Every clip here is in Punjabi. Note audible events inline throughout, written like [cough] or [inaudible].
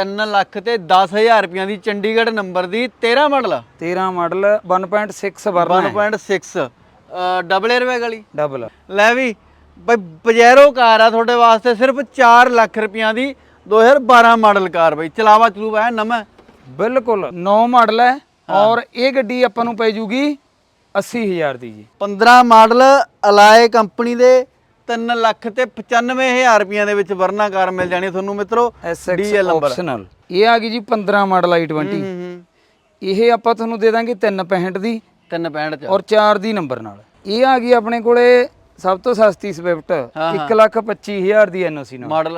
3 ਲੱਖ ਤੇ 10000 ਰੁਪਈਆਂ ਦੀ ਚੰਡੀਗੜ੍ਹ ਨੰਬਰ ਦੀ 13 model. 13 model 1.6 Verna 1.6 double airbag ਵਾਲੀ? ਡਬਲ ਲੈ ਵੀ ਬਈ ਪਜੈਰੋ ਕਾਰ ਆ ਤੁਹਾਡੇ ਵਾਸਤੇ ਸਿਰਫ 4 ਲੱਖ ਰੁਪਈਆਂ ਦੀ 2012 ਮਾਡਲ ਕਾਰ ਬਈ। ਚਲਾਵਾ ਚਲੂਵਾ ਹੈ ਨਵਾਂ? ਬਿਲਕੁਲ 9 ਮਾਡਲ ਹੈ ਔਰ ਇਹ ਗੱਡੀ ਆਪਾਂ ਨੂੰ ਪੈ ਜੂਗੀ 80000 ਦੀ ਜੀ। 15 ਮਾਡਲ ਅਲਾਏ ਕੰਪਨੀ ਦੇ 3 ਲੱਖ ਤੇ 95000 ਰੁਪਈਆਂ ਦੇ ਵਿੱਚ ਵਰਨਾ ਕਾਰ ਮਿਲ ਜਾਣੀ ਤੁਹਾਨੂੰ ਮਿੱਤਰੋ ਨੰਬਰ ਆਪਸ਼ਨਲ ਇਹ ਆ ਗਈ ਜੀ 15 ਮਾਡਲ i20 ਹੂੰ ਹੂੰ ਇਹ ਆਪਾਂ ਤੁਹਾਨੂੰ ਦੇ ਦਾਂਗੇ 365 ਦੀ 365 ਚ। ਔਰ 4 ਦੀ ਨੰਬਰ ਨਾਲ। ਇਹ ਆ ਗਈ ਆਪਣੇ ਕੋਲੇ ਸਭ ਤੋਂ ਸਸਤੀ ਸਵਿਫਟ 125000 ਦੀ ਐਨਓਸੀ ਨਾਲ। ਮਾਡਲ।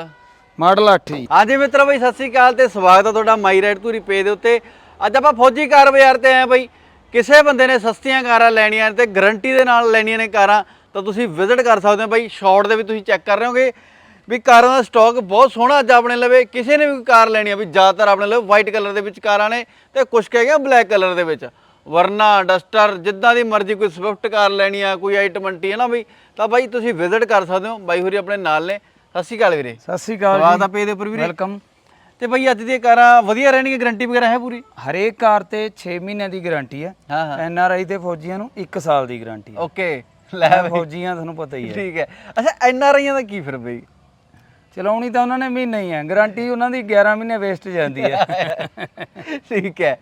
ਮਾਡਲ 8 ਜੀ। ਹਾਂਜੀ ਮਿੱਤਰੋ ਬਈ ਸਤਿ ਸ੍ਰੀ ਅਕਾਲ ਤੇ ਸਵਾਗਤ ਹੈ ਤੁਹਾਡਾ ਮਾਈ ਰਾਈਡ ਧੂਰੀ ਪੇ ਦੇ ਉੱਤੇ। ਅੱਜ ਆਪਾਂ ਫੌਜੀ ਕਾਰ ਬਾਜ਼ਾਰ ਤੇ ਆਏ ਬਈ। ਕਿਸੇ ਬੰਦੇ ਨੇ ਸਸਤੀਆਂ ਕਾਰਾਂ ਲੈਣੀਆਂ ਨੇ ਤੇ ਗਾਰੰਟੀ ਦੇ ਨਾਲ ਲੈਣੀਆਂ ਨੇ ਕਾਰਾਂ। ਤਾਂ ਤੁਸੀਂ ਵਿਜ਼ਿਟ ਕਰ ਸਕਦੇ ਹੋ ਬਈ ਸ਼ਾਰਟ ਦੇ ਵੀ ਤੁਸੀਂ ਚੈੱਕ ਕਰ ਰਹੇ ਹੋਗੇ ਵੀ ਕਾਰਾਂ ਦਾ ਸਟਾਕ ਬਹੁਤ ਸੋਹਣਾ ਅੱਜ ਆਪਣੇ ਲਵੇ ਕਿਸੇ ਨੇ ਵੀ ਕਾਰ ਲੈਣੀ ਆ ਵੀ ਜ਼ਿਆਦਾਤਰ ਆਪਣੇ ਲਵੇ ਵਾਈਟ ਕਲਰ ਦੇ ਵਿੱਚ ਕਾਰਾਂ ਨੇ ਤੇ ਕੁਝ ਕਹਿ ਗਿਆ ਬਲੈਕ ਕਲਰ ਦੇ ਵਿੱਚ। ਵਰਨਾ ਡਸਟਰ ਜਿੱਦਾਂ ਦੀ ਮਰਜ਼ੀ ਕੋਈ ਸਵਿਫਟ ਕਾਰ ਲੈਣੀ ਆ ਕੋਈ i20 ਹੈ ਨਾ ਬਈ ਤਾਂ ਬਾਈ ਤੁਸੀਂ ਵਿਜ਼ਿਟ ਕਰ ਸਕਦੇ ਹੋ ਬਾਈ ਹੋਰੀ ਆਪਣੇ ਨਾਲ ਨੇ। ਸਤਿ ਸ਼੍ਰੀ ਅਕਾਲ ਵੀਰੇ। ਸਤਿ ਸ੍ਰੀ ਅਕਾਲ ਸਵਾਗਤ ਆ ਪੇ ਦੇ ਉੱਪਰ ਵੀਰੇ। ਵੈਲਕਮ ਤੇ ਬਈ ਅੱਜ ਦੀਆਂ ਕਾਰਾਂ ਵਧੀਆ ਰਹਿਣਗੀਆਂ ਗਾਰੰਟੀ ਵਗੈਰਾ ਹੈ ਪੂਰੀ? ਹਰੇਕ ਕਾਰ ਤੇ 6 ਮਹੀਨਿਆਂ ਦੀ ਗਾਰੰਟੀ ਹਾਂ। ਐਨ ਆਰ ਆਈ ਤੇ ਫੌਜੀਆਂ ਨੂੰ 1 ਸਾਲ ਦੀ ਗਾਰੰਟੀ ਹੈ। ਓਕੇ ਲੈ ਬਈ। ਫੌਜੀਆਂ ਤੁਹਾਨੂੰ ਪਤਾ ਹੀ ਹੈ। ਠੀਕ ਹੈ। ਅੱਛਾ ਐਨ ਆਰ ਆਈਆਂ ਦਾ ਕੀ ਫਿਰ ਬਈ? ਚਲਾਉਣੀ ਤਾਂ ਉਹਨਾਂ ਨੇ ਮਹੀਨਾ ਹੀ ਹੈ। ਗਾਰੰਟੀ ਉਹਨਾਂ ਦੀ 11 ਮਹੀਨੇ ਵੇਸਟ ਜਾਂਦੀ ਹੈ। [laughs] ਠੀਕ ਹੈ।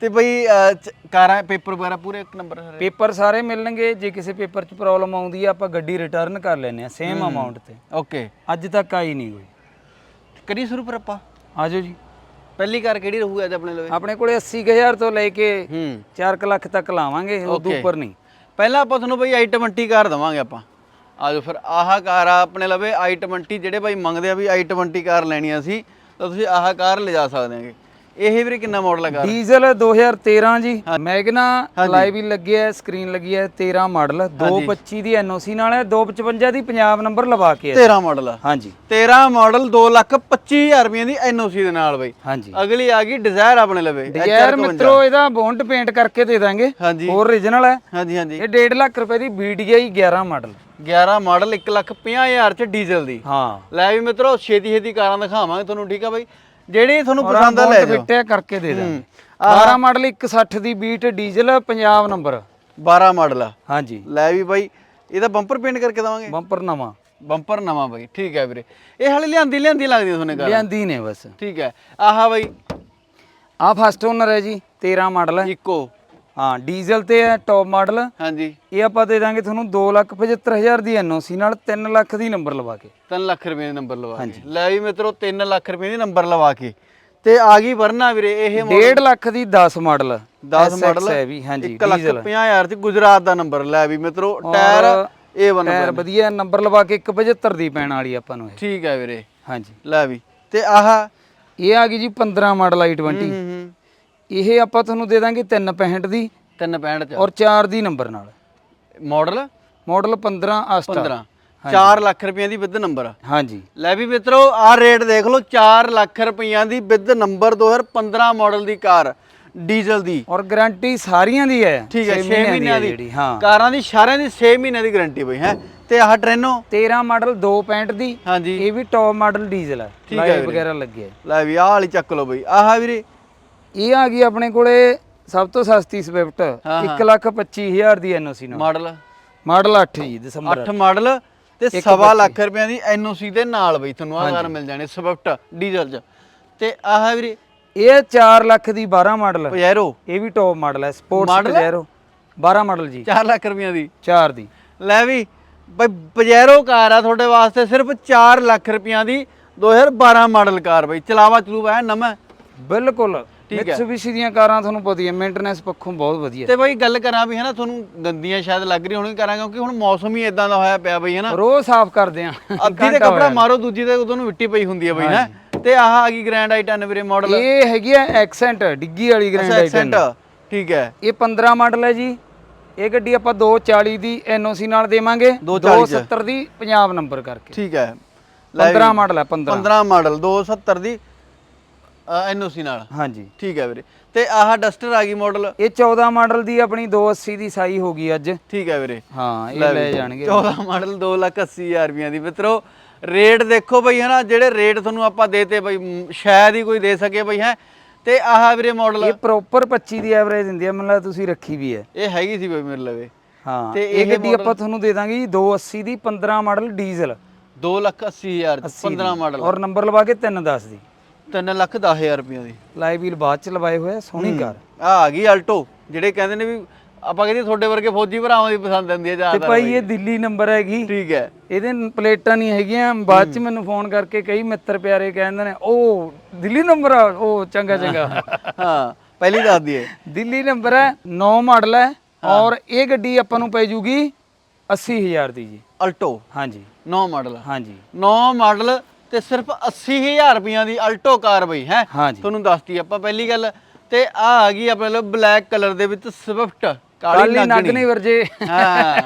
ਤੇ ਬਈ ਅਹ, ਚ- ਕਾਰਾਂ ਪੇਪਰ ਵਗੈਰਾ ਪੂਰੇ ਇੱਕ ਨੰਬਰ ਸਾਰੇ? ਪੇਪਰ ਸਾਰੇ ਮਿਲਣਗੇ। ਜੇ ਕਿਸੇ ਪੇਪਰ 'ਚ ਪ੍ਰੋਬਲਮ ਆਉਂਦੀ ਹੈ ਆਪਾਂ ਗੱਡੀ ਰਿਟਰਨ ਕਰ ਲੈਨੇ ਆ ਸੇਮ ਅਮਾਉਂਟ ਤੇ। ਓਕੇ। ਅੱਜ ਤੱਕ ਆਈ ਨਹੀਂ ਕੋਈ। ਕਰੀ ਸ਼ੁਰੂ ਫਿਰ ਆਪਾਂ? ਆਜੋ ਜੀ। ਪਹਿਲੀ ਕਾਰ ਕਿਹੜੀ ਰਹੂ ਅੱਜ ਆਪਣੇ ਲਵੇ? ਆਪਣੇ ਕੋਲੇ 80000 ਤੋਂ ਲੈ ਕੇ ਹੂੰ। 4 ਲੱਖ ਤੱਕ ਲਾਵਾਂਗੇ ਉਦੋਂ Okay. ਉੱਪਰ ਨਹੀਂ। ਪਹਿਲਾਂ ਆਪਾਂ ਤੁਹਾਨੂੰ ਬਈ i20 ਕਾਰ ਦਵਾਂਗੇ ਆਪਾਂ। ਆਜੋ ਫਿਰ, ਆਹ ਕਾਰ ਆ, ਆਪਣੇ ਲਵੇ i20 ਜਿਹੜੇ ਬਾਈ ਮੰਗਦੇ ਆ ਵੀ i20 ਕਾਰ ਲੈਣੀ ਆ ਸੀ ਤਾਂ ਤੁਸੀਂ ਆਹ ਕਾਰ ਲਿਜਾ ਸਕਦੇ ਆਂਗੇ ਇਹ ਵੀਰੇ ਕਿੰਨਾ ਮਾਡਲ ਹੈ ਕਾਰ? ਡੀਜ਼ਲ 2013 ਜੀ। ਮੈਗਨਾ ਲਾਈਵ ਹੀ ਲੱਗੀ ਹੈ ਸਕਰੀਨ ਲੱਗੀ ਹੈ 13 ਮਾਡਲ 225 ਦੀ ਐਨਓਸੀ ਨਾਲ ਹੈ 255 ਦੀ ਪੰਜਾਬ ਨੰਬਰ ਲਵਾ ਕੇ ਹੈ। 13 ਮਾਡਲ ਹਾਂਜੀ। 13 ਮਾਡਲ 225000 ਰੁਪਏ ਦੀ ਐਨਓਸੀ ਦੇ ਨਾਲ ਬਈ। ਹਾਂਜੀ। ਅਗਲੀ ਆ ਗਈ ਡਿਜ਼ਾਇਰ ਆਪਣੇ ਲਵੇ ਯਾਰ ਮਿੱਤਰੋ ਇਹਦਾ ਬੌਂਡ ਪੇਂਟ ਕਰਕੇ ਦੇ ਦਾਂਗੇ। ਹਾਂਜੀ। ਹੋਰ ਓਰੀਜਨਲ ਹੈ। ਹਾਂਜੀ ਹਾਂਜੀ। ਇਹ 1.5 ਲੱਖ ਰੁਪਏ ਦੀ BDI 11 ਮਾਡਲ 11 ਮਾਡਲ 150000 ਚ ਡੀਜ਼ਲ ਦੀ। ਹਾਂ। ਲੈ ਵੀ ਮਿੱਤਰੋ ਛੇਤੀ ਛੇਤੀ ਕਾਰਾਂ ਦਿਖਾਵਾਂਗੇ ਤੁਹਾਨੂੰ ਠੀਕ ਆ ਬਾਈ? ਜਿਹੜੀ ਤੁਹਾਨੂੰ ਪਸੰਦ ਆ ਲੈ ਜਾਓ। ਕਰਕੇ ਦੇ ਦਾਂਗੇ 12 ਮਾਡਲ 160 ਦੀ Beat diesel Punjab number. 12 model ਹਾਂਜੀ। ਲੈ ਵੀ ਬਾਈ ਇਹਦਾ ਬੰਪਰ ਪੇਂਟ ਕਰਕੇ ਦਵਾਂਗੇ? ਬੰਪਰ ਨਵਾਂ। ਬੰਪਰ ਨਵਾਂ ਬਾਈ ਠੀਕ ਹੈ ਵੀਰੇ। ਇਹ ਹਾਲੇ ਲਿਆਂਦੀ ਲਿਆਂਦੀ ਲੱਗਦੀ ਤੁਹਾਨੂੰ ਕਾਰ ਲਿਆਂਦੀ ਨੇ ਬਸ। ਠੀਕ ਹੈ। ਆਹ ਬਾਈ। ਆ ਫਸਟ ਓਨਰ ਹੈ ਜੀ 13 ਮਾਡਲ ਹੈ। ਇਕੋ। ਹਾਂ ਡੀਜ਼ਲ ਤੇ ਹੈ ਟੌਪ ਮਾਡਲ ਹਾਂਜੀ। ਇਹ ਆਪਾਂ ਦੇ ਦਾਂਗੇ ਤੁਹਾਨੂੰ 275000 ਦੀ ਐਨਓਸੀ ਨਾਲ 3 ਲੱਖ ਦੀ ਨੰਬਰ ਲਵਾ ਕੇ। 3 ਲੱਖ ਰੁਪਏ ਦੇ ਨੰਬਰ ਲਵਾ ਕੇ। ਲੈ ਵੀ ਮਿੱਤਰੋ 3 ਲੱਖ ਰੁਪਏ ਦੀ ਨੰਬਰ ਲਵਾ ਕੇ। ਤੇ ਆ ਗਈ ਵਰਨਾ ਵੀਰੇ ਇਹ 1.5 ਲੱਖ ਦੀ 10 ਮਾਡਲ 10 ਮਾਡਲ ਹੈ ਵੀ ਹਾਂਜੀ 1 ਲੱਖ 50000 ਦੀ ਗੁਜਰਾਤ ਦਾ ਨੰਬਰ ਲੈ ਵੀ ਮਿੱਤਰੋ ਟਾਇਰ A1 ਟਾਇਰ ਵਧੀਆ ਨੰਬਰ ਲਵਾ ਕੇ 175 ਦੀ ਪੈਣ ਵਾਲੀ ਆਪਾਂ ਨੂੰ ਇਹ। ਠੀਕ ਹੈ ਵੀਰੇ। ਹਾਂਜੀ। ਲੈ ਵੀ। ਤੇ ਆਹ ਇਹ ਆ ਗਈ ਜੀ 15 ਮਾਡਲ i20 ਹੂੰ ਹੂੰ। ਇਹ ਆਪਾਂ ਤੁਹਾਨੂੰ ਦੇ ਦਾਂਗੇ 365 ਦੀ 365 ਚ। ਔਰ 4 ਦੀ ਨੰਬਰ ਨਾਲ। ਮਾਡਲ? ਮਾਡਲ 15 ਆਸਟਾ 15 4 ਲੱਖ ਰੁਪਏ ਦੀ ਵਿਦ ਨੰਬਰ। ਹਾਂਜੀ। ਲੈ ਵੀ ਮਿੱਤਰੋ ਆਹ ਰੇਟ ਦੇਖ ਲਓ 4 ਲੱਖ ਰੁਪਈਆਂ ਦੀ ਵਿਦ ਨੰਬਰ 2015 ਮਾਡਲ ਦੀ ਕਾਰ ਡੀਜ਼ਲ ਦੀ। ਔਰ ਗਾਰੰਟੀ ਸਾਰੀਆਂ ਦੀ ਹੈ। ਠੀਕ ਹੈ ਛੇ 6 ਮਹੀਨਿਆਂ ਦੀ ਹਾਂ। ਕਾਰਾਂ ਦੀ ਸਾਰਿਆਂ ਦੀ 6 ਮਹੀਨਿਆਂ ਦੀ ਗਾਰੰਟੀ ਬਈ ਹੈ। ਤੇ ਆਹ ਟ੍ਰੈਨੋ? 13 ਮਾਡਲ 265 ਦੀ। ਹਾਂਜੀ। ਇਹ ਵੀ ਟੌਪ ਮਾਡਲ ਡੀਜ਼ਲ ਹੈ। ਲਾਈਟ। ਵਗੈਰਾ ਲੱਗੇ। ਹੈ ਲੈ ਵੀ ਆਹ ਵਾਲੀ ਚੱਕ ਲਓ ਬਈ। ਆਹ ਵੀਰੇ ਇਹ ਆ ਗਈ ਆਪਣੇ ਕੋਲੇ ਸਭ ਤੋਂ ਸਸਤੀ ਸਵਿਫਟ 125000 ਦੀ ਐਨਓਸੀ ਨਾਲ ਮਾਡਲ? ਮਾਡਲ 8 ਜੀ ਦਸੰਬਰ 8 ਮਾਡਲ ਤੇ ਸਵਾ ਲੱਖ ਰੁਪਏ ਦੀ ਐਨਓਸੀ ਦੇ ਨਾਲ ਬਈ ਤੁਹਾਨੂੰ ਆਹ ਕਾਰ ਮਿਲ ਜਾਣੀ ਸਵਿਫਟ ਡੀਜ਼ਲ ਚ। ਤੇ ਆਹ ਵੀਰੇ ਇਹ 4 ਲੱਖ ਦੀ 12 ਮਾਡਲ। ਪਜੈਰੋ ਇਹ ਵੀ ਟੌਪ ਮਾਡਲ ਹੈ ਸਪੋਰਟਸ? ਪਜੈਰੋ 12 ਮਾਡਲ ਜੀ। 4 ਲੱਖ ਰੁਪਈਆਂ ਦੀ? 4 ਦੀ। ਲੈ ਵੀ ਬਈ ਪਜੈਰੋ ਕਾਰ ਆ ਤੁਹਾਡੇ ਵਾਸਤੇ ਸਿਰਫ 4 ਲੱਖ ਰੁਪਈਆਂ ਦੀ 2012 ਮਾਡਲ ਕਾਰ ਬਈ। ਚਲਾਵਾ ਚਲੂਵਾ ਹੈ ਨਵਾਂ। ਬਿਲਕੁਲ। ਠੀਕ ਹੈ। ਮਿਤਸੂਬੀਸ਼ੀ ਦੀਆਂ ਕਾਰਾਂ ਤੁਹਾਨੂੰ ਪਤਾ ਹੀ ਹੈ ਮੇਨਟੇਨੈਂਸ ਪੱਖੋਂ ਬਹੁਤ ਵਧੀਆ। ਤੇ ਬਈ ਗੱਲ ਕਰਾਂ ਵੀ ਹੈ ਨਾ ਤੁਹਾਨੂੰ ਗੰਦੀਆਂ ਸ਼ਾਇਦ ਲੱਗ ਰਹੀ ਹੋਣੀ ਕਰਾਂ ਕਿਉਂਕਿ ਹੁਣ ਮੌਸਮ ਹੀ ਇਦਾਂ ਦਾ ਹੋਇਆ ਪਿਆ ਬਈ ਹੈ ਨਾ ਰੋਜ਼ ਸਾਫ਼ ਕਰਦੇ ਆ ਅੱਧੀ ਤੇ ਕੱਪੜਾ ਮਾਰੋ ਦੂਜੀ ਤੇ ਉਦੋਂ ਨੂੰ ਮਿੱਟੀ ਪਈ ਹੁੰਦੀ ਹੈ ਬਈ ਹੈ। ਤੇ ਆਹ ਆ ਗਈ ਗ੍ਰੈਂਡ i10 ਵੀਰੇ ਮਾਡਲ ਇਹ ਹੈਗੀ ਆ ਐਕਸੈਂਟ ਡਿੱਗੀ ਵਾਲੀ ਗ੍ਰੈਂਡ ਐਕਸੈਂਟ ਠੀਕ ਹੈ। ਇਹ 15 ਮਾਡਲ ਹੈ ਜੀ। ਇਹ ਗੱਡੀ ਆਪਾਂ 240 ਦੀ ਐਨਓਸੀ ਨਾਲ ਦੇਵਾਂਗੇ। 240 ਚ। 270 ਦੀ ਪੰਜਾਬ ਨੰਬਰ ਕਰਕੇ। ਠੀਕ ਹੈ। 15 ਮਾਡਲ ਹੈ 15 15 ਮਾਡਲ 270 ਦੀ ਐਨਓਸੀ ਨਾਲ? ਹਾਂਜੀ। ਠੀਕ ਹੈ ਵੀਰੇ। ਤੇ ਆਹ ਡਸਟਰ ਆ ਗਈ ਮਾਡਲ ਇਹ 14 ਮਾਡਲ ਦੀ ਆਪਣੀ 280 ਦੀ ਸਾਈ ਹੋ ਗਈ ਅੱਜ। ਠੀਕ ਹੈ ਵੀਰੇ। ਹਾਂ ਇਹ ਲੈ ਜਾਣਗੇ। 14 ਮਾਡਲ 280000 ਰੁਪਈਆਂ ਦੀ। ਮਿੱਤਰੋ ਰੇਟ ਦੇਖੋ ਬਈ ਹਨਾ ਜਿਹੜੇ ਰੇਟ ਤੁਹਾਨੂੰ ਆਪਾਂ ਦੇਤੇ ਬਈ ਸ਼ਾਇਦ ਹੀ ਕੋਈ ਦੇ ਸਕੇ ਬਈ ਹੈ। ਤੇ ਆਹ ਵੀਰੇ ਮਾਡਲ ਇਹ ਪ੍ਰੋਪਰ 25 ਦੀ ਐਵਰੇਜ ਦਿੰਦੀ ਹੈ ਮਤਲਬ ਤੁਸੀਂ ਰੱਖੀ ਵੀ ਹੈ। ਇਹ ਹੈਗੀ ਸੀ ਬਈ ਮੇਰੇ ਲਵੇ। ਹਾਂ ਤੇ ਇਹ ਗੱਡੀ ਆਪਾਂ ਤੁਹਾਨੂੰ ਦੇ ਦਾਂਗੇ ਜੀ 280 ਦੀ 15 ਮਾਡਲ ਡੀਜ਼ਲ 2 ਲੱਖ 80 ਹਜ਼ਾਰ 15 ਮਾਡਲ ਔਰ ਨੰਬਰ ਲਵਾ ਕੇ 310 ਦੀ। 3 ਲੱਖ 10 ਹਜ਼ਾਰ ਰੁਪਈਆ ਦੀ। ਲਾਈਵ ਵੀਲ ਬਾਅਦ ਚ ਲਵਾਏ ਹੋਏ ਆ, ਸੋਹਣੀ ਕਾਰ। ਆ ਆ ਗਈ ਆਲਟੋ ਜਿਹੜੇ ਕਹਿੰਦੇ ਨੇ ਵੀ ਆਪਾਂ ਕਹਿੰਦੇ ਤੁਹਾਡੇ ਵਰਗੇ ਫੌਜੀ ਭਰਾਵਾਂ ਦੀ ਪਸੰਦ ਆਉਂਦੀ ਹੈ ਤੇ ਜ਼ਿਆਦਾ ਭਾਈ ਇਹ ਦਿੱਲੀ ਨੰਬਰ ਹੈਗੀ। ਠੀਕ ਹੈ। ਇਹਦੇ ਨ- ਪਲੇਟਾਂ ਨਹੀਂ ਹੈਗੀਆਂ। ਬਾਅਦ ਚ ਮੈਨੂੰ ਫੋਨ ਕਰਕੇ ਕਈ ਮਿੱਤਰ ਪਿਆਰੇ ਕਹਿੰਦੇ ਨੇ ਉਹ ਦਿੱਲੀ ਨੰਬਰ ਆ ਉਹ ਚੰਗਾ ਚੰਗਾ। [laughs] ਹਾਂ ਪਹਿਲੀ ਦੱਸ ਦਈਏ। ਦਿੱਲੀ ਨੰਬਰ ਹੈ 9 ਮਾਡਲ ਹੈ ਔਰ ਇਹ ਗੱਡੀ ਆਪਾਂ ਨੂੰ ਪੈ ਜੂਗੀ 80000 ਦੀ ਜੀ। ਆਲਟੋ ਹਾਂਜੀ। 9 ਮਾਡਲ। ਹਾਂਜੀ। 9 ਮਾਡਲ ਤੇ ਸਿਰਫ 80000 ਰੁਪਈਆਂ ਦੀ ਆਲਟੋ ਕਾਰ ਬਈ ਹੈ? ਹਾਂਜੀ। ਤੁਹਾਨੂੰ ਦੱਸਤੀ ਆਪਾਂ ਪਹਿਲੀ ਗੱਲ। ਤੇ ਆ ਆ ਗਈ ਆਪਣੇ ਲੋ ਬਲੈਕ ਕਲਰ ਦੇ ਵਿੱਚ ਸਵਿਫਟ। ਕਾਲੀ ਨੱਗ ਨਹੀਂ। ਵਰਜੇ। ਹਾਂ।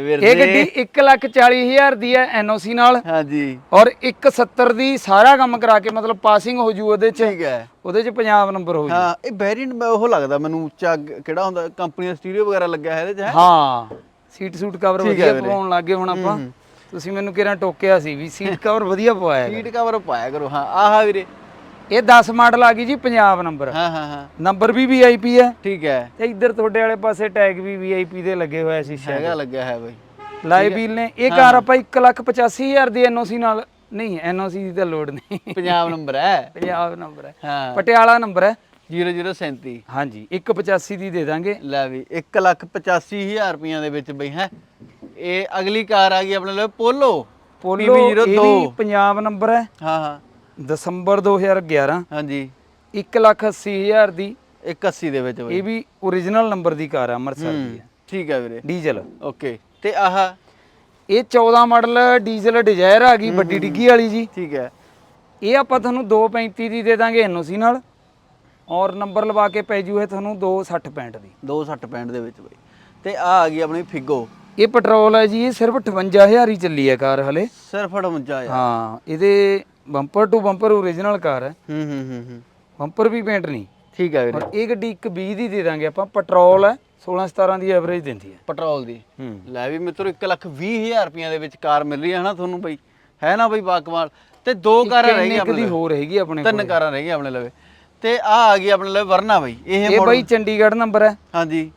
ਵੀਰ [laughs] ਇਹ ਗੱਡੀ 140000 ਦੀ ਹੈ ਐਨਓਸੀ ਨਾਲ। ਹਾਂਜੀ। ਔਰ 170 ਦੀ ਸਾਰਾ ਕੰਮ ਕਰਾ ਕੇ ਮਤਲਬ ਪਾਸਿੰਗ ਹੋ ਜੂ ਉਹਦੇ ਚ। ਠੀਕ ਹੈ। ਉਹਦੇ ਚ ਪੰਜਾਬ ਨੰਬਰ ਹੋ ਜੂ। ਹਾਂ ਇਹ ਵੈਰੀਐਂਟ ਉਹ ਲੱਗਦਾ ਮੈਨੂੰ ਉੱਚਾ ਗ- ਕਿਹੜਾ ਹੁੰਦਾ ਕੰਪਨੀ ਦਾ ਸਟੀਰੀਓ ਵਗੈਰਾ ਲੱਗਿਆ ਹੈ ਇਹਦੇ ਚ ਹੈ? ਹਾਂ। ਸੀਟ ਸੂਟ ਕਵਰ ਠੀਕ ਹੈ ਵਧੀਆ ਵੀਰੇ। ਲੱਗੇ ਹੁਣ ਆਪਾਂ। ਤੁਸੀਂ ਮੈਨੂੰ ਕਿਹੜਾ ਟੋਕਿਆ ਸੀ ਵੀ ਸੀਟ ਕਵਰ ਵਧੀਆ ਪਵਾਇਆ। ਸੀਟ ਕਵਰ ਪਾਇਆ ਕਰੋ ਹਾਂ ਆਹ ਵੀਰੇ। ਇਹ 10 ਮਾਡਲ ਆ ਗਈ ਜੀ ਪੰਜਾਬ ਨੰਬਰ ਹਾਂ ਹਾਂ ਹਾਂ। ਨੰਬਰ ਵੀ ਵੀਆਈਪੀ ਹੈ। ਠੀਕ ਹੈ। ਤੇ ਇੱਧਰ ਤੁਹਾਡੇ ਵਾਲੇ ਪਾਸੇ ਟੈਗ ਵੀ ਵੀਆਈਪੀ ਦੇ ਲੱਗੇ ਹੋਏ ਸੀ ਹੈਗਾ ਲੱਗਿਆ ਹੈ ਬਈ। ਵੀਲ ਨੇ। ਇਹ ਕਾਰ ਆਪਾਂ 185000 ਦੀ ਐਨਓਸੀ ਨਾਲ ਨਹੀਂ ਐਨਓਸੀ ਦੀ ਤਾਂ ਲੋੜ ਨਹੀਂ। ਪੰਜਾਬ ਨੰਬਰ ਹੈ। ਪੰਜਾਬ ਨੰਬਰ ਹੈ। ਹਾਂ। ਪਟਿਆਲਾ ਨੰਬਰ ਹੈ। 0037 ਹਾਂਜੀ 185 ਦੀ ਦੇ ਦਾਂਗੇ। ਲੈ ਵੀ 185000 ਰੁਪਈਆਂ ਦੇ ਵਿੱਚ ਬਈ ਹੈ। ਇਹ ਅਗਲੀ ਕਾਰ ਆ ਗਈ ਆਪਣੇ ਲਈ ਪੋਲੋ। ਪੋਲੋ ਇਹ PB02 ਵੀ ਪੰਜਾਬ ਨੰਬਰ ਹੈ। ਹਾਂ ਹਾਂ। ਦਸੰਬਰ 2011 ਹਾਂਜੀ। 180000 ਦੀ। 81 ਦੇ ਵਿੱਚ ਇਹ ਵੀ origignal ਨੰਬਰ ਦੀ ਕਾਰ ਹੈ ਅੰਮ੍ਰਿਤਸਰ ਦੀ ਹੈ। ਠੀਕ ਹੈ ਵੀਰੇ। ਡੀਜ਼ਲ। ਓਕੇ। ਤੇ ਆਹ? ਇਹ 14 ਮਾਡਲ ਡੀਜ਼ਲ ਡਿਜ਼ਾਇਰ ਆ ਗਈ ਵੱਡੀ ਡਿੱਗੀ ਵਾਲੀ ਜੀ। ਠੀਕ ਹੈ। ਇਹ ਆਪਾਂ ਤੁਹਾਨੂੰ 235 ਦੀ ਦੇ ਦਾਂਗੇ ਐਨਓਸੀ ਨਾਲ। ਔਰ ਨੰਬਰ ਲਵਾ ਕੇ ਪੈ ਜੂ ਇਹ ਤੁਹਾਨੂੰ 260 65 ਦੀ। 260 ਦੇ ਵਿੱਚ ਬਈ। ਤੇ ਆ ਆ ਗਈ ਆਪਣੀ ਫਿਗੋ। ਇਹ ਪੈਟਰੋਲ ਹੈ ਜੀ ਇਹ ਸਿਰਫ 58000 ਹੀ ਚੱਲੀ ਹੈ ਕਾਰ ਹਲੇ। ਸਿਰਫ 58 ਆ ਹਾਂ ਇਹਦੇ bumper to bumper origignal car ਹੈ। ਹੂੰ ਹੂੰ ਹੂੰ ਬੰਪਰ ਵੀ ਪੇਂਟ ਨਹੀਂ। ਠੀਕ ਹੈ ਵੀਰੇ। ਇਹ ਗੱਡੀ 120 ਦੀ ਦੇ ਦਾਂਗੇ ਆਪਾਂ ਪੈਟਰੋਲ ਹੈ 16 17 ਦੀ ਐਵਰੇਜ ਦਿੰਦੀ ਹੈ। ਪੈਟਰੋਲ ਦੀ। ਲੈ ਵੀ ਮਿੱਤਰੋ 1 ਲੱਖ 20 ਹਜ਼ਾਰ ਰੁਪਈਆਂ ਦੇ ਵਿੱਚ ਕਾਰ ਮਿਲ ਰਹੀ ਹੈ ਨਾ ਤੁਹਾਨੂੰ ਬਈ। ਹੈ ਨਾ ਬਈ ਬਾਕਮਾਲ ਤੇ ਦੋ ਕਾਰਾਂ ਰਹਿ ਗਈਆਂ ਇੱਕ ਦੀ ਆਪਣੇ ਹੋਰ ਹੈਗੀ ਆਪਣੇ ਤਿੰਨ ਕਾਰਾਂ ਰਹਿ ਗਈਆਂ ਆਪਣੇ ਲਵੇ। ਤੇ ਆ ਆ ਗਈ ਆਪਣੇ ਲਵੇ ਵਰਨਾ ਬਈ ਇਹ ਇਹ ਬਾਈ ਚੰਡੀਗੜ੍ਹ ਨੰਬਰ ਹੈ। ਹਾਂਜੀ।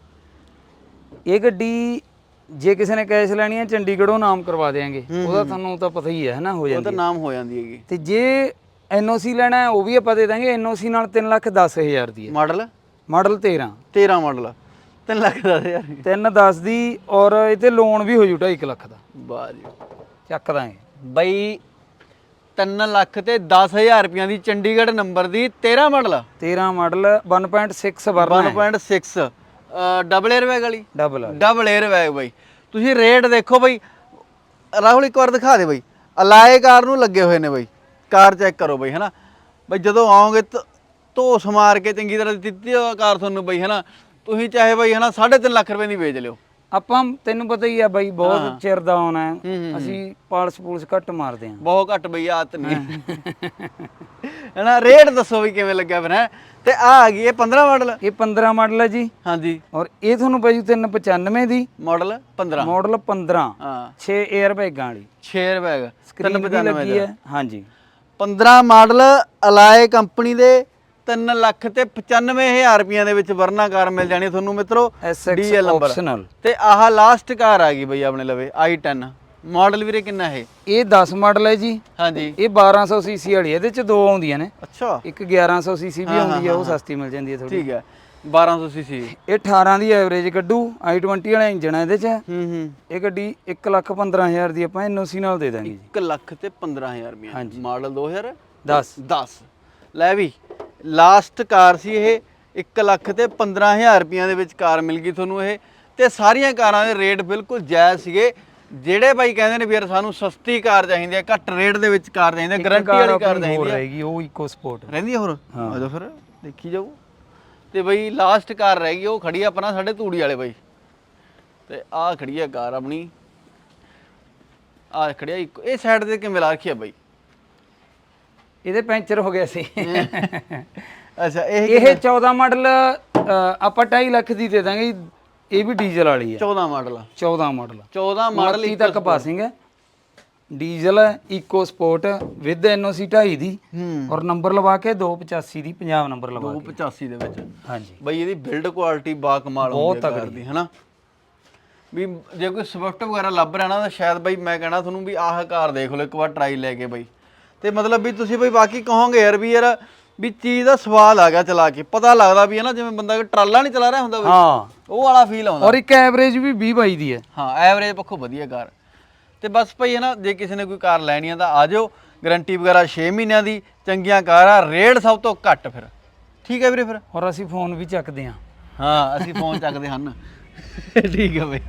ਇਹ ਗੱਡੀ ਜੇ ਕਿਸੇ ਨੇ ਕੈਸ਼ ਲੈਣੀ ਹੈ ਚੰਡੀਗੜ੍ਹੋਂ ਨਾਮ ਕਰਵਾ ਦੇਾਂਗੇ ਉਹਦਾ ਤੁਹਾਨੂੰ ਤਾਂ ਪਤਾ ਹੀ ਹੈ ਨਾ ਹੋ ਜਾਂਦੀ ਤਾਂ ਨਾਮ ਹੋ ਜਾਂਦੀ ਹੈਗੀ। ਤੇ ਜੇ ਐਨਓਸੀ ਲੈਣਾ ਹੈ ਉਹ ਵੀ ਆਪਾਂ ਦੇ ਦਾਂਗੇ। ਐਨਓਸੀ ਨਾਲ 3 ਲੱਖ 10 ਹਜ਼ਾਰ ਦੀ ਹੈ। ਮਾਡਲ? ਮਾਡਲ 13 13 ਮਾਡਲ 3 ਲੱਖ ਦਾ। ਯਾਰ 3 10 ਦੀ ਔਰ ਇਹ ਤੇ ਲੋਨ ਵੀ ਹੋ ਜੂ 2.5 ਲੱਖ ਦਾ। ਵਾਹ ਜੀ। ਚੱਕ ਦਾਂਗੇ। ਬਈ 3 ਲੱਖ ਤੇ 10000 ਰੁਪਈਆਂ ਦੀ ਚੰਡੀਗੜ੍ਹ ਨੰਬਰ ਦੀ 13 model 13 model 1.6 Verna 1.6 double air bag ਵਾਲੀ? ਡਬਲ ਡਬਲ 에ਅਰ ਬੈਗ ਬਈ। ਤੁਸੀਂ ਰੇਟ ਦੇਖੋ ਬਈ। ਰਾਹੁਲ ਇੱਕ ਵਾਰ ਦਿਖਾ ਦੇ ਬਈ। ਅਲਾਏ ਕਾਰ ਨੂੰ ਲੱਗੇ ਹੋਏ ਨੇ ਬਈ। ਕਾਰ ਚੈੱਕ ਕਰੋ ਬਈ ਹਨਾ? ਬਈ ਜਦੋਂ ਆਓਗੇ ਧੋਸ ਮਾਰ ਕੇ ਚੰਗੀ ਤਰ੍ਹਾਂ ਦਿੱਤੀ ਕਾਰ ਤੁਹਾਨੂੰ ਬਈ ਹਨਾ? ਤੁਸੀਂ ਚਾਹੇ ਬਈ ਹਨਾ 3.5 ਲੱਖ ਰੁਪਏ ਦੀ ਵੇਚ ਲਿਓ। ਆਪਾਂ ਤੈਨੂੰ ਪਤਾ ਹੀ ਆ ਬਾਈ ਬਹੁਤ ਚਿਰ ਦਾ ਆਉਣਾ ਅਸੀਂ ਪਾਲਸ ਪੂਲਸ ਘੱਟ ਮਾਰਦੇ ਹਾਂ। ਬਹੁਤ ਘੱਟ ਬਈ ਆਦਤ ਨਹੀਂ। ਹਨਾ ਰੇਟ ਦੱਸੋ ਵੀ ਕਿਵੇਂ ਲੱਗਿਆ ਫਿਰ ਹੈ? ਤੇ ਆ ਆ ਗਈ ਇਹ 15 ਮਾਡਲ। ਇਹ 15 ਮਾਡਲ ਹੈ ਜੀ। ਹਾਂਜੀ। ਔਰ ਇਹ ਤੁਹਾਨੂੰ ਪੈ ਜੂ 395 ਦੀ। ਮਾਡਲ 15 ਮਾਡਲ 15 ਹਾਂ। 6 에ਅਰ ਬੈਗਾਂ ਵਾਲੀ 6 ਬੈਗ ਸਕਰੀਨ ਵੀ ਲੱਗੀ ਹੈ। ਹਾਂਜੀ। 15 ਮਾਡਲ ਅਲਾਏ ਕੰਪਨੀ ਦੇ 3 ਲੱਖ ਤੇ 95000 ਰੁਪਈਆਂ ਦੇ ਵਿੱਚ ਵਰਨਾ ਕਾਰ ਮਿਲ ਜਾਣੀ ਤੁਹਾਨੂੰ ਮਿੱਤਰੋ। DL ਨੰਬਰ ਤੇ ਆਹ ਲਾਸਟ ਕਾਰ ਆ ਗਈ ਬਈ ਆਪਣੇ ਲਵੇ i10 ਮਾਡਲ ਵੀਰੇ ਕਿੰਨਾ ਹੈ ਇਹ 10 ਮਾਡਲ ਹੈ ਜੀ। ਹਾਂਜੀ। ਇਹ 1200 ਸੀਸੀ ਵਾਲੀ ਹੈ ਇਹਦੇ ਚ ਦੋ ਆਉਂਦੀਆਂ ਨੇ। ਅੱਛਾ। ਇੱਕ 1100 ਸੀਸੀ ਵੀ ਆਉਂਦੀ ਹੈ ਉਹ ਸਸਤੀ ਮਿਲ ਜਾਂਦੀ ਹੈ ਥੋੜੀ ਠੀਕ ਹੈ। 1200 ਸੀਸੀ। ਇਹ 18 ਦੀ ਐਵਰੇਜ ਕੱਢੂ i20 ਵਾਲਾ ਇੰਜਨ ਹੈ ਇਹਦੇ ਚ। ਹੂੰ ਹੂੰ। ਇਹ ਗੱਡੀ 1 ਲੱਖ 15000 ਦੀ ਆਪਾਂ ਐਨਓਸੀ ਨਾਲ ਦੇ ਦਾਂਗੇ ਜੀ। 1 ਲੱਖ ਤੇ 15000 ਰੁਪਏ ਹਾਂਜੀ। ਮਾਡਲ 2010 10 10 ਲੈ ਵੀ ਲਾਸਟ ਕਾਰ ਸੀ ਇਹ 1 ਲੱਖ ਤੇ 15000 ਰੁਪਈਆਂ ਦੇ ਵਿੱਚ ਕਾਰ ਮਿਲ ਗਈ ਤੁਹਾਨੂੰ ਇਹ। ਤੇ ਸਾਰੀਆਂ ਕਾਰਾਂ ਦੇ ਰੇਟ ਬਿਲਕੁਲ ਜਾਇਜ਼ ਸੀਗੇ। ਜਿਹੜੇ ਬਾਈ ਕਹਿੰਦੇ ਨੇ ਵੀ ਯਾਰ ਸਾਨੂੰ ਸਸਤੀ ਕਾਰ ਚਾਹੀਦੀ ਹੈ ਘੱਟ ਰੇਟ ਦੇ ਵਿੱਚ ਕਾਰ ਚਾਹੀਦੀ ਹੈ ਗਾਰੰਟੀ ਵਾਲੀ ਕਾਰ ਚਾਹੀਦੀ ਹੈ। ਰਹੇਗੀ ਉਹ ਇਕੋ ਸਪੋਰਟ ਰਹਿੰਦੀ ਹੈ ਹੋਰ? ਆ ਜਾਓ ਫਿਰ ਦੇਖੀ ਜਾਓ ਤੇ ਬਈ ਲਾਸਟ ਕਾਰ ਰਹਿ ਗਈ ਉਹ ਖੜੀ ਆ ਆਪਣਾ ਸਾਡੇ ਤੂੜੀ ਵਾਲੇ ਬਾਈ। ਤੇ ਆਹ ਖੜੀ ਆ ਕਾਰ ਆਪਣੀ। ਆਹ ਖੜੀ ਆ ਇੱਕ ਇਹ ਸਾਈਡ ਤੇ ਕਿਵੇਂ ਲਾ ਰੱਖੀ ਆ ਬਾਈ? ਇਹਦੇ ਪੈਂਚਰ ਹੋ ਗਿਆ ਸੀ। ਅੱਛਾ ਇਹ ਇਹ 14 ਮਾਡਲ ਆਪਾਂ 2.5 ਲੱਖ ਦੀ ਦੇ ਦਾਂਗੇ ਜੀ। ਇਹ ਵੀ ਡੀਜ਼ਲ ਵਾਲੀ ਹੈ। 14 ਮਾਡਲ 14 ਮਾਡਲ 14 ਮਾਡਲ 29 ਤੱਕ ਪਾਸਿੰਗ ਹੈ ਡੀਜ਼ਲ ਹੈ ਇਕੋ ਸਪੋਰਟ ਵਿਦ ਐਨਓਸੀ 2.5 ਦੀ। ਹੂੰ। ਔਰ ਨੰਬਰ ਲਵਾ ਕੇ 285 ਦੀ ਪੰਜਾਬ ਨੰਬਰ ਲਵਾ ਕੇ। 285 ਦੇ ਵਿੱਚ। ਹਾਂਜੀ। ਬਈ ਇਹਦੀ ਬਿਲਡ ਕੁਆਲਿਟੀ ਬਾ ਕਮਾਲ ਬਹੁਤ ਹੁੰਦੀ ਹੈ ਦੀ ਹਨਾ? ਵੀ ਜੇ ਕੋਈ ਸਵਿਫਟ ਵਗੈਰਾ ਲੱਭ ਰਿਹਾ ਨਾ ਤਾਂ ਸ਼ਾਇਦ ਬਈ ਮੈਂ ਕਹਿਣਾ ਤੁਹਾਨੂੰ ਵੀ ਆਹ ਕਾਰ ਦੇਖ ਲਓ ਇੱਕ ਵਾਰ ਟਰਾਈ ਲੈ ਕੇ ਬਈ। ਤੇ ਮਤਲਬ ਵੀ ਤੁਸੀਂ ਬਈ ਬਾਕੀ ਕਹੋਗੇ ਯਾਰ ਵੀ ਯਾਰ ਵੀ ਚੀਜ਼ ਦਾ ਸਵਾਦ ਆ ਗਿਆ ਚਲਾ ਕੇ। ਪਤਾ ਲੱਗਦਾ ਵੀ ਹੈ ਨਾ ਜਿਵੇਂ ਬੰਦਾ ਟਰਾਲਾ ਨਹੀਂ ਚਲਾ ਰਿਹਾ ਹੁੰਦਾ ਬਈ ਹਾਂ। ਉਹ ਵਾਲਾ ਫੀਲ ਆਉਂਦਾ। ਔਰ ਇੱਕ ਐਵਰੇਜ ਵੀ 20 22 ਦੀ ਹੈ। ਹਾਂ ਐਵਰੇਜ ਪੱਖੋਂ ਵਧੀਆ ਕਾਰ। ਤੇ ਬਸ ਭਈ ਹੈ ਨਾ ਜੇ ਕਿਸੇ ਨੇ ਕੋਈ ਕਾਰ ਲੈਣੀ ਆ ਤਾਂ ਆ ਜਾਓ। ਗਾਰੰਟੀ ਵਗੈਰਾ 6 ਮਹੀਨਿਆਂ ਦੀ ਚੰਗੀਆਂ ਕਾਰਾਂ ਰੇਟ ਸਭ ਤੋਂ ਘੱਟ ਫਿਰ। ਠੀਕ ਹੈ ਵੀਰੇ ਫਿਰ? ਔਰ ਅਸੀਂ ਫੋਨ ਵੀ ਚੱਕਦੇ ਹਾਂ। ਹਾਂ ਅਸੀਂ ਫੋਨ ਚੱਕਦੇ ਹਨ। [laughs] ਠੀਕ ਹੈ ਬਈ